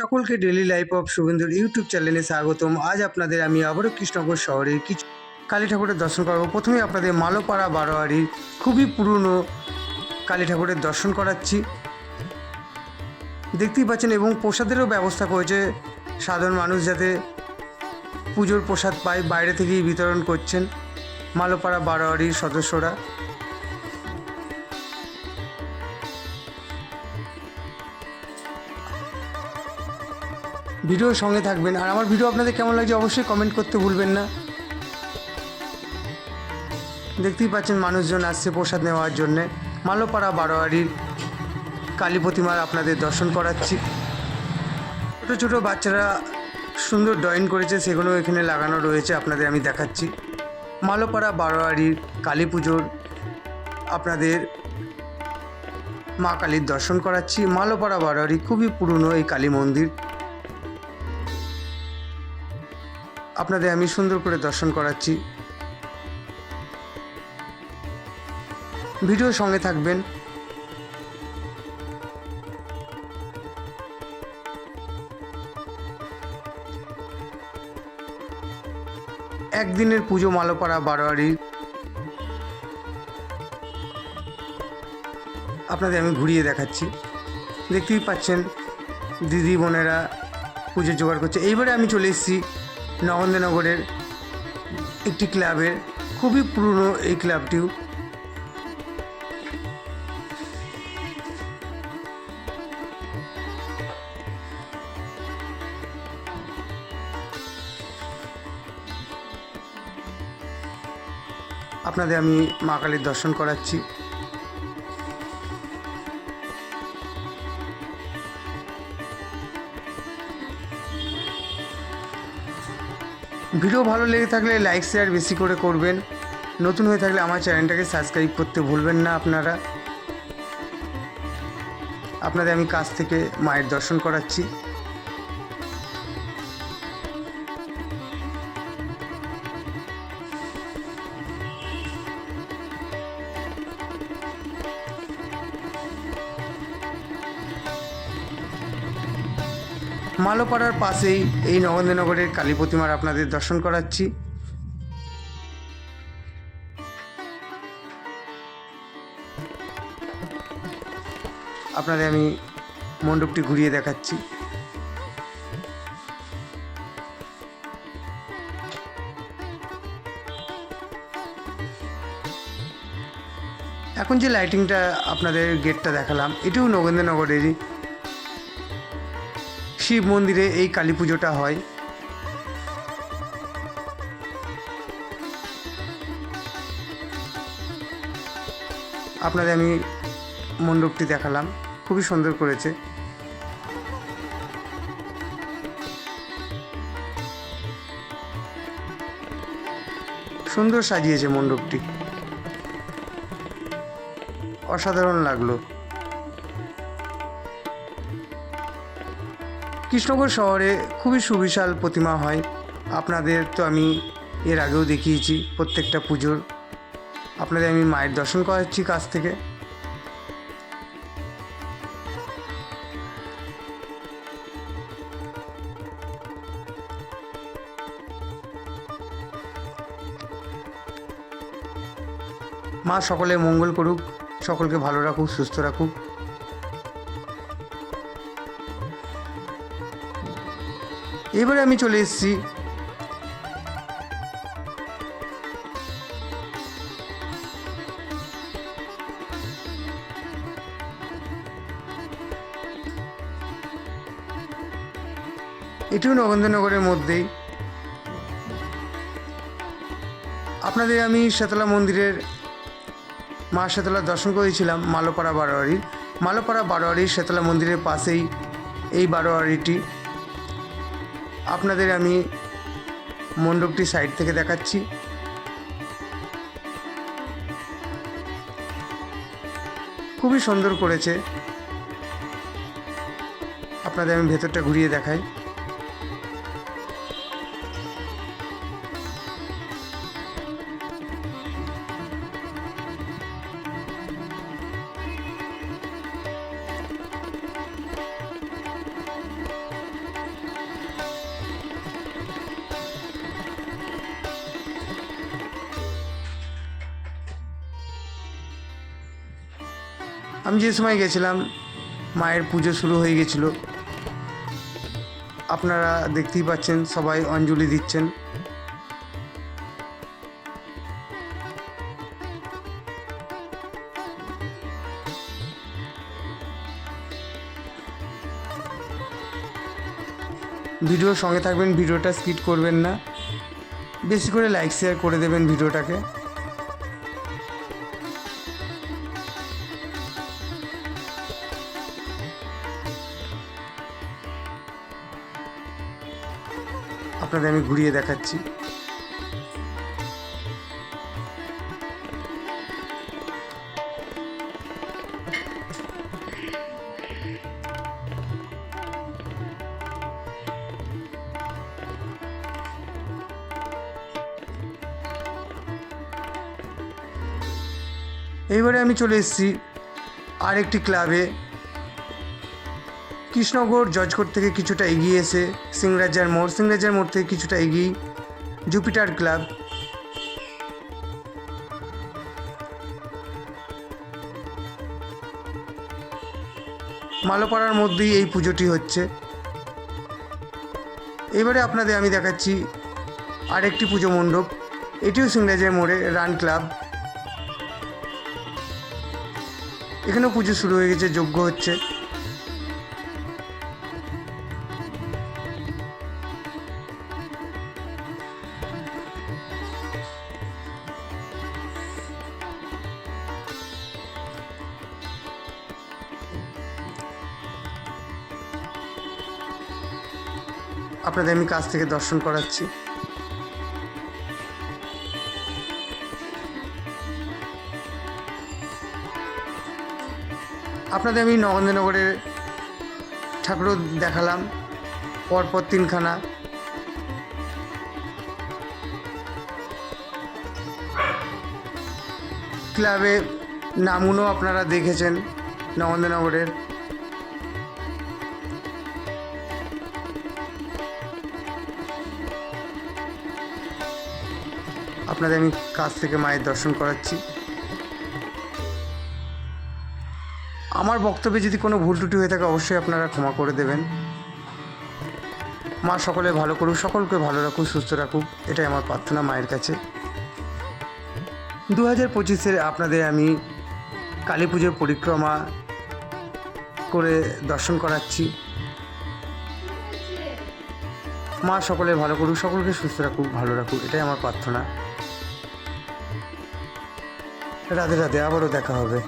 সকলকে daily life of শুভেন্দুর YouTube চ্যানেলে স্বাগতম। আজ আপনাদের আমি আবারও কৃষ্ণনগর শহরের কিছু কালী ঠাকুরের দর্শন করব। প্রথমে আপনাদের মালোপাড়া বারোয়ারির খুবই পুরনো কালী ঠাকুরের দর্শন করাচ্ছি। দেখতেই পাচ্ছেন এবং প্রসাদেরও ব্যবস্থা করেছে সাধারণ মানুষ যাতে পুজোর প্রসাদ পায়, বাইরে থেকেই বিতরণ করছেন মালোপাড়া বারোয়ারির সদস্যরা। ভিডিওর সঙ্গে থাকবেন। আর আমার ভিডিও আপনাদের কেমন লাগছে অবশ্যই কমেন্ট করতে ভুলবেন না। দেখতেই পাচ্ছেন মানুষজন আসছে প্রসাদ নেওয়ার জন্যে। মালোপাড়া বারোয়ারির কালী প্রতিমার আপনাদের দর্শন করাচ্ছি। ছোটো ছোটো বাচ্চারা সুন্দর ড্রয়িং করেছে, সেগুলো এখানে লাগানো রয়েছে, আপনাদের আমি দেখাচ্ছি। মালোপাড়া বারোয়ারির কালী পুজোর আপনাদের মা কালীর দর্শন করাচ্ছি। মালোপাড়া বারোয়ারি খুবই পুরনো এই কালী মন্দির। আপনাদের আমি সুন্দর করে দর্শন করাচ্ছি। ভিডিও সঙ্গে থাকবেন। একদিনের পুজো মালোপাড়া বারোয়ারি। আপনাদের আমি ঘুরিয়ে দেখাচ্ছি। দেখতেই পাচ্ছেন দিদি, বোনেরা পুজো জোগাড় করছে। এইবারে আমি চলে এসেছি নগেন্দ্রনগরের একটি ক্লাবের খুবই পুরনো এই ক্লাবটিও। আপনাদের আমি মা কালীর দর্শন করাচ্ছি। ভিডিও ভালো লেগে থাকলে লাইক শেয়ার বেশি করে করবেন। নতুন হয়ে থাকলে আমার চ্যানেলটাকে সাবস্ক্রাইব করতে ভুলবেন না আপনারা। আপনাদের আমি কাছ থেকে মায়ের দর্শন করাচ্ছি। মালোপাড়ার পাশেই এই নগেন্দ্রনগরের কালী প্রতিমার আপনাদের দর্শন করাচ্ছি। আপনাদের আমি মণ্ডপটি ঘুরিয়ে দেখাচ্ছি। এখন যে লাইটিংটা আপনাদের গেটটা দেখালাম, এটিও নগেন্দ্রনগরেরই। শিব মন্দিরে এই কালী পুজোটা হয়। আপনাদের আমি মণ্ডপটি দেখালাম, খুবই সুন্দর করেছে। সুন্দর সাজিয়েছে মণ্ডপটি। অসাধারণ লাগল। কৃষ্ণগড় শহরে খুবই সুবিশাল প্রতিমা হয়। আপনাদের তো আমি এর আগেও দেখিয়েছি প্রত্যেকটা পুজোর। আপনাদের আমি মায়ের দর্শন করাচ্ছি কাছ থেকে। মা সকলে মঙ্গল করুক, সকলকে ভালো রাখুক, সুস্থ রাখুক। এবারে আমি চলে এসেছি। এটিও নগেন্দ্রনগরের মধ্যেই। আপনাদের আমি শেতলা মন্দিরের মা শেতলার দর্শন করেছিলাম, মালোপাড়া বারোয়ারির। মালোপাড়া বারোয়ারির শেতলা মন্দিরের পাশেই এই বারোয়ারিটি। আপনাদের আমি মণ্ডপটি সাইড থেকে দেখাচ্ছি। খুবই সুন্দর করেছে। আপনাদের আমি ভেতরটা ঘুরিয়ে দেখাই। আমি যে সময় গেছিলাম, মায়ের পুজো শুরু হয়ে গেছিল। আপনারা দেখতেই পাচ্ছেন, সবাই অঞ্জলি দিচ্ছেন। ভিডিওর সঙ্গে থাকবেন, ভিডিওটা স্কিট করবেন না। বেশি করে লাইক, শেয়ার করে দেবেন ভিডিওটাকে। আপনাদের আমি ঘুরিয়ে দেখাচ্ছি। এইবারে আমি চলে এসেছি আরেকটি ক্লাবে। কৃষ্ণগড়, জজকোট থেকে কিছুটা এগিয়ে এসে সিংরাজার মোড় সিংরাজার মোড় থেকে কিছুটা এগিয়ে জুপিটার ক্লাব। মালোপাড়ার মধ্যেই এই পুজোটি হচ্ছে। এবারে আপনাদের আমি দেখাচ্ছি আরেকটি পুজো মণ্ডপ। এটিও সিংরাজের মোড়ে, রান ক্লাব। এখানেও পুজো শুরু হয়ে গেছে, যজ্ঞ হচ্ছে। আপনাদের আমি কাছ থেকে দর্শন করাচ্ছি। আপনাদের আমি নগেন্দ্রনগরের ঠাকুরও দেখালাম, পরপর তিনখানা। ক্লাবে নামগুলো আপনারা দেখেছেন নগেন্দ্রনগরের। আপনাদের আমি কাছ থেকে মায়ের দর্শন করাচ্ছি। আমার বক্তব্যে যদি কোনো ভুল ত্রুটি হয়ে থাকে, অবশ্যই আপনারা ক্ষমা করে দেবেন। মা সকলে ভালো করুক, সকলকে ভালো রাখুক, সুস্থ রাখুক, এটাই আমার প্রার্থনা মায়ের কাছে। দু হাজার পঁচিশের আপনাদের আমি কালী পুজোর পরিক্রমা করে দর্শন করাচ্ছি। মা সকলে ভালো করুক, সকলকে সুস্থ রাখুক, ভালো রাখুক, এটাই আমার প্রার্থনা। রাধে রাধে আবারও দেখা হবে।